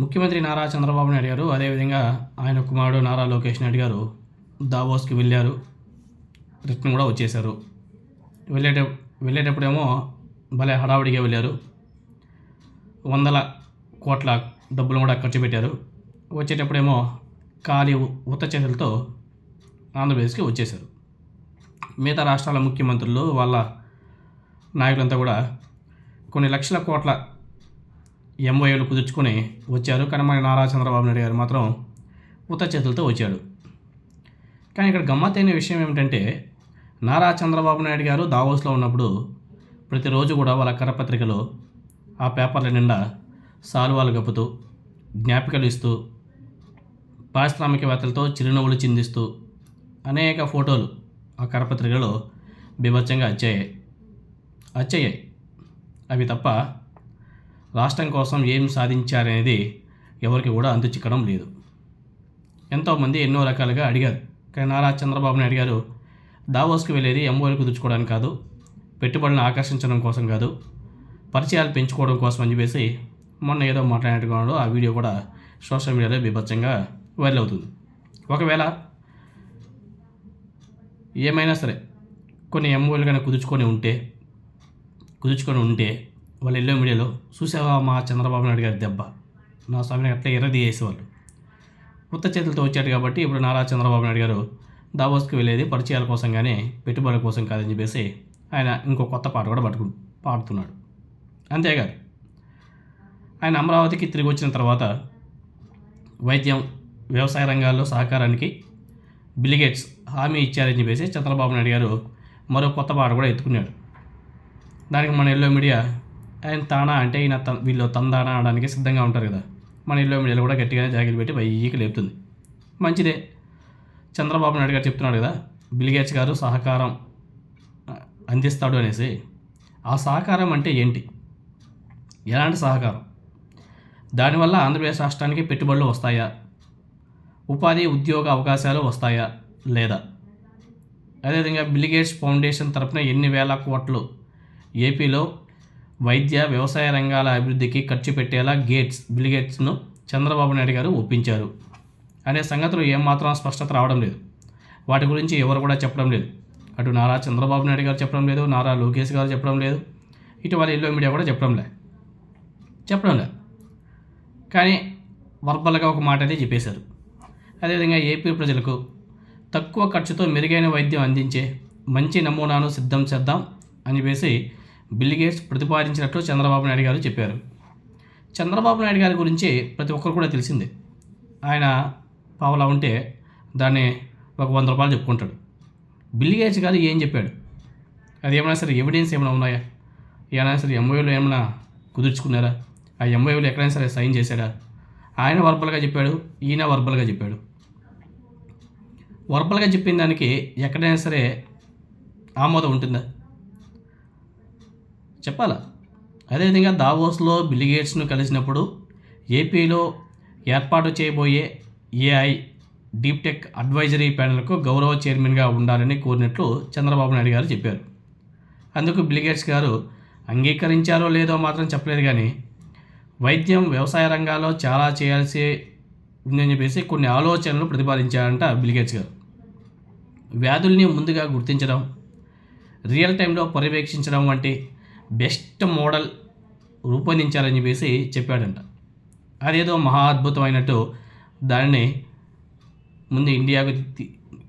ముఖ్యమంత్రి నారా చంద్రబాబు నాయుడు గారు అదేవిధంగా ఆయన కుమారుడు నారా లోకేష్ నాయుడు గారు దావోస్కి వెళ్ళారు. రిటర్న్ కూడా వచ్చేశారు. వెళ్ళేట వెళ్ళేటప్పుడేమో భలే హడావుడిగా వెళ్ళారు. వందల కోట్ల డబ్బులు కూడా ఖర్చు పెట్టారు. వచ్చేటప్పుడేమో ఖాళీ ఉత్త చేతులతో ఆంధ్రప్రదేశ్కి వచ్చేశారు. మిగతా రాష్ట్రాల ముఖ్యమంత్రులు వాళ్ళ నాయకులంతా కూడా కొన్ని లక్షల కోట్ల ఎంఓఏలు కుదుర్చుకొని వచ్చారు. కానీ మన నారా చంద్రబాబు నాయుడు గారు మాత్రం ఉత్త చేతులతో వచ్చాడు. కానీ ఇక్కడ గమ్మత్తైన విషయం ఏమిటంటే నారా చంద్రబాబు నాయుడు గారు దావోస్లో ఉన్నప్పుడు ప్రతిరోజు కూడా వాళ్ళ కరపత్రికలో ఆ పేపర్ల నిండా సాల్వాలు గప్పుతూ జ్ఞాపికలు ఇస్తూ పారిశ్రామికవేత్తలతో చిరునవ్వులు చిందిస్తూ అనేక ఫోటోలు ఆ కరపత్రికలో బీభత్సంగా వచ్చాయి వచ్చాయి అవి తప్ప రాష్ట్రం కోసం ఏం సాధించారనేది ఎవరికి కూడా అంతు చిక్కడం లేదు. ఎంతోమంది ఎన్నో రకాలుగా అడిగారు. కానీ నారా చంద్రబాబు నాయుడు గారు దావోస్కి వెళ్ళేది ఎంఓలు కుదుర్చుకోవడానికి కాదు పెట్టుబడులను ఆకర్షించడం కోసం కాదు పరిచయాలు పెంచుకోవడం కోసం అని చెప్పేసి మొన్న ఏదో మాట్లాడినట్టుకున్నాడు ఆ వీడియో కూడా సోషల్ మీడియాలో బీభత్సంగా వైరల్ అవుతుంది. ఒకవేళ ఏమైనా సరే కొన్ని ఎంఓలు కనుక కుదుర్చుకొని ఉంటే కుదుర్చుకొని ఉంటే వాళ్ళు ఎల్లో మీడియాలో చూసావా మా చంద్రబాబు నాయుడు గారి దెబ్బ. నా స్వామిని అట్లా ఎర్రది చేసేవాళ్ళు. కొత్త చేతులతో వచ్చాడు కాబట్టి ఇప్పుడు నారా చంద్రబాబు నాయుడు గారు దావోస్కి వెళ్ళేది పరిచయాల కోసం కానీ పెట్టుబడుల కోసం కాదని చెప్పేసి ఆయన ఇంకో కొత్త పాట కూడా పట్టుకు పాడుతున్నాడు. అంతేకాదు ఆయన అమరావతికి తిరిగి వచ్చిన తర్వాత వైద్యం వ్యవసాయ రంగాల్లో సహకారానికి బిలిగేట్స్ హామీ ఇచ్చారని చెప్పేసి చంద్రబాబు నాయుడు గారు మరో కొత్త పాట కూడా ఎత్తుకున్నాడు. దానికి మన ఎల్లో మీడియా ఆయన తానా అంటే ఈయన త వీళ్ళు తందానా ఆడడానికి సిద్ధంగా ఉంటారు కదా. మన ఇల్లు మీడియాలో కూడా గట్టిగానే జాగిలు పెట్టి పైకి లేపుతుంది. మంచిదే. చంద్రబాబు నాయుడు గారు చెప్తున్నాడు కదా బిల్గేట్స్ గారు సహకారం అందిస్తాడు అనేసి. ఆ సహకారం అంటే ఏంటి? ఎలాంటి సహకారం? దానివల్ల ఆంధ్రప్రదేశ్ రాష్ట్రానికి పెట్టుబడులు వస్తాయా? ఉపాధి ఉద్యోగ అవకాశాలు వస్తాయా లేదా? అదేవిధంగా బిలిగేట్స్ ఫౌండేషన్ తరపున ఎన్ని వేల కోట్లు ఏపీలో వైద్య వ్యవసాయ రంగాల అభివృద్ధికి ఖర్చు పెట్టేలా గేట్స్ బిల్గేట్స్ను చంద్రబాబు నాయుడు గారు ఒప్పించారు. అనే సంగతులు ఏమాత్రం స్పష్టత రావడం లేదు. వాటి గురించి ఎవరు కూడా చెప్పడం లేదు. అటు నారా చంద్రబాబు నాయుడు గారు చెప్పడం లేదు నారా లోకేష్ గారు చెప్పడం లేదు ఇటు వాళ్ళ ఎల్లో మీడియా కూడా చెప్పడం లేదు చెప్పడం లేదు కానీ వర్బల్గా ఒక మాట అయితే చెప్పేశారు. అదేవిధంగా ఏపీ ప్రజలకు తక్కువ ఖర్చుతో మెరుగైన వైద్యం అందించే మంచి నమూనాను సిద్ధం చేద్దాం అని చెప్పేసి బిల్గేట్స్ ప్రతిపాదించినట్లు చంద్రబాబు నాయుడు గారు చెప్పారు. చంద్రబాబు నాయుడు గారి గురించి ప్రతి ఒక్కరు కూడా తెలిసిందే. ఆయన పావలా ఉంటే దాన్ని ఒక వంద రూపాయలు చెప్పుకుంటాడు. బిల్గేట్స్ గారు ఏం చెప్పాడు? అది ఏమైనా సరే ఎవిడెన్స్ ఏమైనా ఉన్నాయా? ఏమైనా సరే ఎంఓయూలో ఏమైనా కుదుర్చుకున్నారా? ఆ ఎంఓయూలో ఎక్కడైనా సరే సైన్ చేశాడా? ఆయన వర్బల్గా చెప్పాడు ఈయన వర్బల్గా చెప్పాడు. వర్బల్గా చెప్పిన దానికి ఎక్కడైనా సరే ఆమోదం ఉంటుందా? చెప్పాలా? అదేవిధంగా దావోస్లో బిలిగేట్స్ను కలిసినప్పుడు ఏపీలో ఏర్పాటు చేయబోయే ఏఐ డీప్ టెక్ అడ్వైజరీ ప్యానెల్కు గౌరవ చైర్మన్గా ఉండాలని కోరినట్లు చంద్రబాబు నాయుడు గారు చెప్పారు. అందుకు బిలిగేట్స్ గారు అంగీకరించారో లేదో మాత్రం చెప్పలేదు కానీ వైద్యం వ్యవసాయ రంగాల్లో చాలా చేయాల్సి ఉందని చెప్పేసి కొన్ని ఆలోచనలు ప్రతిపాదించారంట బిలిగేట్స్ గారు. వ్యాధుల్ని ముందుగా గుర్తించడం రియల్ టైంలో పర్యవేక్షించడం వంటి బెస్ట్ మోడల్ రూపొందించాలని చెప్పేసి చెప్పాడంట. అదేదో మహా అద్భుతమైనట్టు దానిని ముందు ఇండియాకు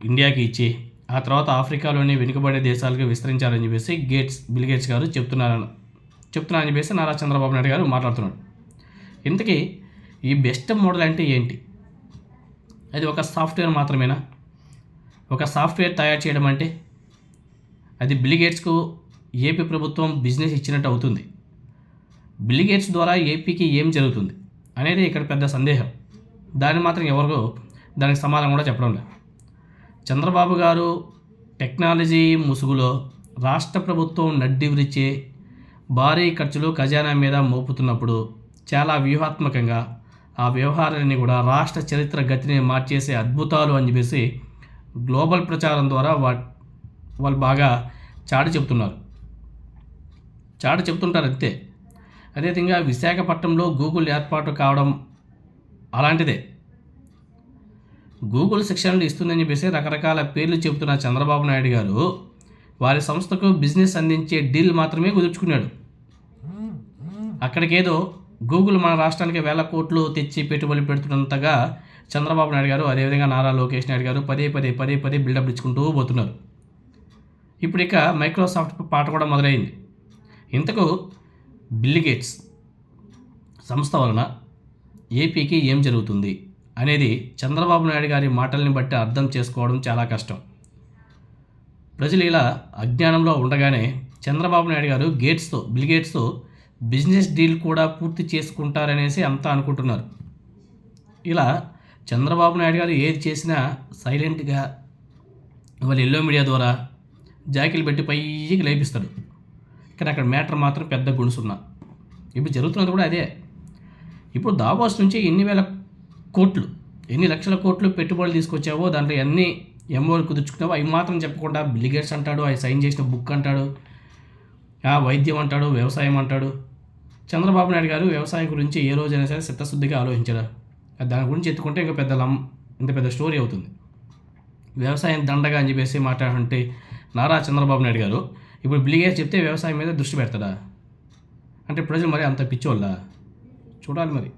ఇండియాకి ఇచ్చి ఆ తర్వాత ఆఫ్రికాలోని వెనుకబడే దేశాలకు విస్తరించాలని చెప్పేసి గేట్స్ బిల్ గేట్స్ గారు చెప్తున్నారని చెప్తున్నారని చెప్పేసి నారా చంద్రబాబు నాయుడు గారు మాట్లాడుతున్నాడు ఇంతకీ ఈ బెస్ట్ మోడల్ అంటే ఏంటి? అది ఒక సాఫ్ట్వేర్ మాత్రమేనా? ఒక సాఫ్ట్వేర్ తయారు చేయడం అంటే? అది బిలిగేట్స్కు ఏపీ ప్రభుత్వం బిజినెస్ ఇచ్చినట్టు అవుతుంది. బిలిగేట్స్ ద్వారా ఏపీకి ఏం జరుగుతుంది అనేది ఇక్కడ పెద్ద సందేహం. దాన్ని మాత్రం ఎవరికో దానికి సమాధానం కూడా చెప్పడం లేదు. చంద్రబాబు గారు టెక్నాలజీ ముసుగులో రాష్ట్ర ప్రభుత్వం నడ్డివిరిచే భారీ ఖర్చులు ఖజానా మీద మోపుతున్నప్పుడు చాలా వ్యూహాత్మకంగా ఆ వ్యవహారాన్ని కూడా రాష్ట్ర చరిత్ర గతిని మార్చేసే అద్భుతాలు అని చెప్పేసి గ్లోబల్ ప్రచారం ద్వారా వా వాళ్ళు బాగా చాటి చెబుతున్నారు. చాట చెప్తుంటారు అంతే. అదేవిధంగా విశాఖపట్నంలో గూగుల్ ఏర్పాటు కావడం అలాంటిదే. గూగుల్ శిక్షణలు ఇస్తుందని చెప్పేసి రకరకాల పేర్లు చెబుతున్న చంద్రబాబు నాయుడు గారు వారి సంస్థకు బిజినెస్ అందించే డీల్ మాత్రమే కుదుర్చుకున్నాడు. అక్కడికేదో గూగుల్ మన రాష్ట్రానికి వేల కోట్లు తెచ్చి పెట్టుబడి పెడుతున్నంతగా చంద్రబాబు నాయుడు గారు అదేవిధంగా నారా లోకేష్ నాయుడు గారు పదే పదే పదే పదే బిల్డప్ ఇచ్చుకుంటూ పోతున్నారు. ఇప్పుడు ఇక మైక్రోసాఫ్ట్ పాట కూడా మొదలైంది. ఇంతకు బిల్లిగేట్స్ సంస్థ వలన ఏపీకి ఏం జరుగుతుంది అనేది చంద్రబాబు నాయుడు గారి మాటల్ని బట్టి అర్థం చేసుకోవడం చాలా కష్టం. ప్రజలు ఇలా అజ్ఞానంలో ఉండగానే చంద్రబాబు నాయుడు గారు గేట్స్తో బిల్గేట్స్తో బిజినెస్ డీల్ కూడా పూర్తి చేసుకుంటారనేసి అంతా అనుకుంటున్నారు. ఇలా చంద్రబాబు నాయుడు గారు ఏది చేసినా సైలెంట్గా వాళ్ళ ఎల్లో మీడియా ద్వారా జాకిలు పెట్టి పైకి లేపిస్తాడు. కానీ అక్కడ మ్యాటర్ మాత్రం పెద్ద గుణసున్నా ఇప్పుడు జరుగుతున్నది కూడా అదే. ఇప్పుడు దావాస్ నుంచి ఎన్ని వేల కోట్లు ఎన్ని లక్షల కోట్లు పెట్టుబడులు తీసుకొచ్చావో దాంట్లో ఎన్ని ఎంఓలు కుదుర్చుకున్నావో అవి మాత్రం చెప్పకుండా బిలిగేట్స్ అంటాడు అవి సైన్ చేసిన బుక్ అంటాడు ఆ వైద్యం అంటాడు వ్యవసాయం అంటాడు. చంద్రబాబు నాయుడు గారు వ్యవసాయం గురించి ఏ రోజైనా సరే చిత్తశుద్ధిగా ఆలోచించారు దాని గురించి ఎత్తుకుంటే ఇంకా పెద్ద లం ఇంత పెద్ద స్టోరీ అవుతుంది. వ్యవసాయం దండగా అని చెప్పేసి మాట్లాడుతుంటే నారా చంద్రబాబు నాయుడు గారు ఇప్పుడు బిలిగేట్స్ చెప్తే వ్యవసాయం మీద దృష్టి పెడతాడా? అంటే ప్రజలు మరి అంత పిచ్చోళ్ళా? చూడాలి మరి.